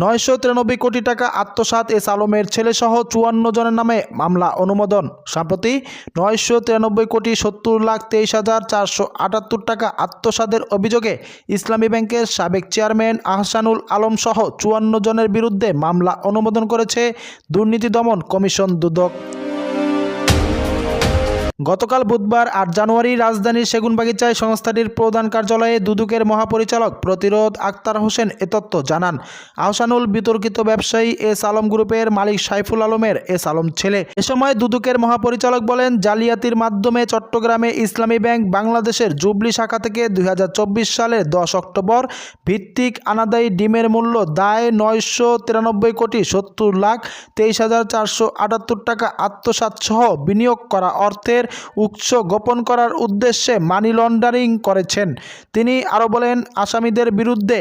নয়শো তিরানব্বই কোটি টাকা আত্মসাত এস আলমের ছেলেসহ চুয়ান্ন জনের নামে মামলা অনুমোদন। সম্প্রতি নয়শো তিরানব্বই কোটি সত্তর লাখ তেইশ হাজার চারশো আটাত্তর টাকা আত্মসাদের অভিযোগে ইসলামী ব্যাংকের সাবেক চেয়ারম্যান আহসানুল আলম সহ চুয়ান্ন জনের বিরুদ্ধে মামলা অনুমোদন করেছে দুর্নীতি দমন কমিশন দুদক। গতকাল বুধবার আট জানুয়ারি রাজধানীর সেগুনবাগিচায় সংস্থাটির প্রধান কার্যালয়ে দুদকের মহাপরিচালক প্রতিরোধ আক্তার হোসেন এ তথ্য জানান। আহসানুল বিতর্কিত ব্যবসায়ী এস আলম গ্রুপের মালিক সাইফুল আলমের এস আলম ছেলে। এ সময় দুদকের মহাপরিচালক বলেন, জালিয়াতির মাধ্যমে চট্টগ্রামে ইসলামী ব্যাংক বাংলাদেশের জুবলি শাখা থেকে দু হাজার চব্বিশ সালের দশ অক্টোবর ভিত্তিক আনাদায়ী ডিমের মূল্য দায় নয়শো তিরানব্বই কোটি সত্তর লাখ তেইশ হাজার চারশো আটাত্তর টাকা আত্মসাৎ সহ বিনিয়োগ করা অর্থের উৎস গোপন করার উদ্দেশ্যে মানি লন্ডারিং করেছেন। তিনি আরও বলেন, আসামিদের বিরুদ্ধে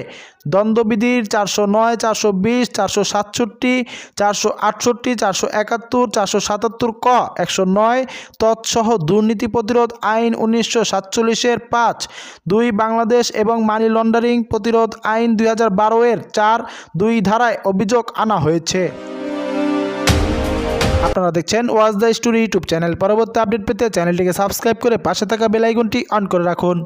দ্বন্দ্ববিধির চারশো নয়, চারশো বিশ, চারশো সাতষট্টি, চারশো আটষট্টি, চারশো একাত্তর, চারশো সাতাত্তর ক, একশো নয়, তৎসহ দুর্নীতি প্রতিরোধ আইন উনিশশো সাতচল্লিশের পাঁচ, দুই বাংলাদেশ এবং মানি লন্ডারিং প্রতিরোধ আইন দুই হাজার বারো এর চার, দুই ধারায় অভিযোগ আনা হয়েছে। আপনারা দেখছেন was the story YouTube channel. পরবর্তী আপডেট পেতে চ্যানেলটিকে সাবস্ক্রাইব করে পাশে থাকা বেলাইকনটি অন করে রাখুন।